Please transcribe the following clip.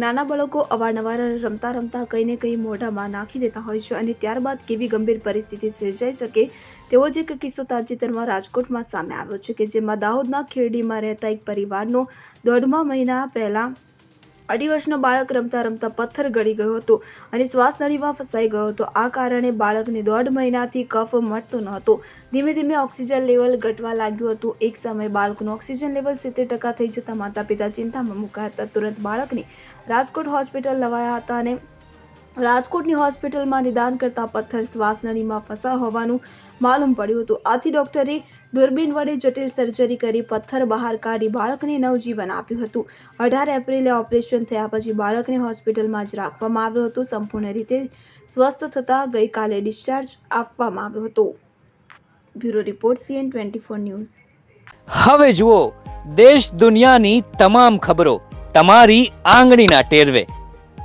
નાના બાળકો અવારનવાર રમતા રમતા કંઈ ને કંઈ મોઢામાં નાખી દેતા હોય છે અને ત્યારબાદ કેવી ગંભીર પરિસ્થિતિ સર્જાઈ શકે તેવો જ એક કિસ્સો તાજેતરમાં રાજકોટમાં સામે આવ્યો છે કે જેમાં દાહોદના ખેરડીમાં રહેતા એક પરિવારનો દોઢમા મહિના પહેલા અઢી વર્ષનો બાળક રમતા રમતા પથ્થર ગળી ગયો હતો અને શ્વાસ નળીમાં ફસાઈ ગયો હતો. આ કારણે બાળકને દોઢ મહિનાથી કફ મટતો ન હતો. ધીમે ધીમે ઓક્સિજન લેવલ ઘટવા લાગ્યું હતું. એક સમયે બાળકનું ઓક્સિજન લેવલ સિત્તેર ટકા થઈ જતા માતા પિતા ચિંતામાં મુકાયા હતા. તુરંત બાળકને રાજકોટ હોસ્પિટલ લવાયા હતા અને રાજકોટની હોસ્પિટલમાં નિદાન કરતા પથ્થર શ્વાસ નળીમાં ફસા હોવાનું માલુમ પડ્યું હતું. આથી ડોક્ટરે દૂરબીન વડે જટિલ સર્જરી કરી પથ્થર બહાર કાઢી બાળકને નવજીવન આપ્યું હતું. અઢાર એપ્રિલે ઓપરેશન થયા પછી બાળકને હોસ્પિટલમાં જ રાખવામાં આવ્યો હતો. સંપૂર્ણ રીતે સ્વસ્થ થતાં ગઈકાલે ડિસ્ચાર્જ આપવામાં આવ્યો હતો. Bureau report, CN twenty four news. હવે જુઓ, દેશ દુનિયાની તમામ ખબરો તમારી આંગળીના ટેરવે.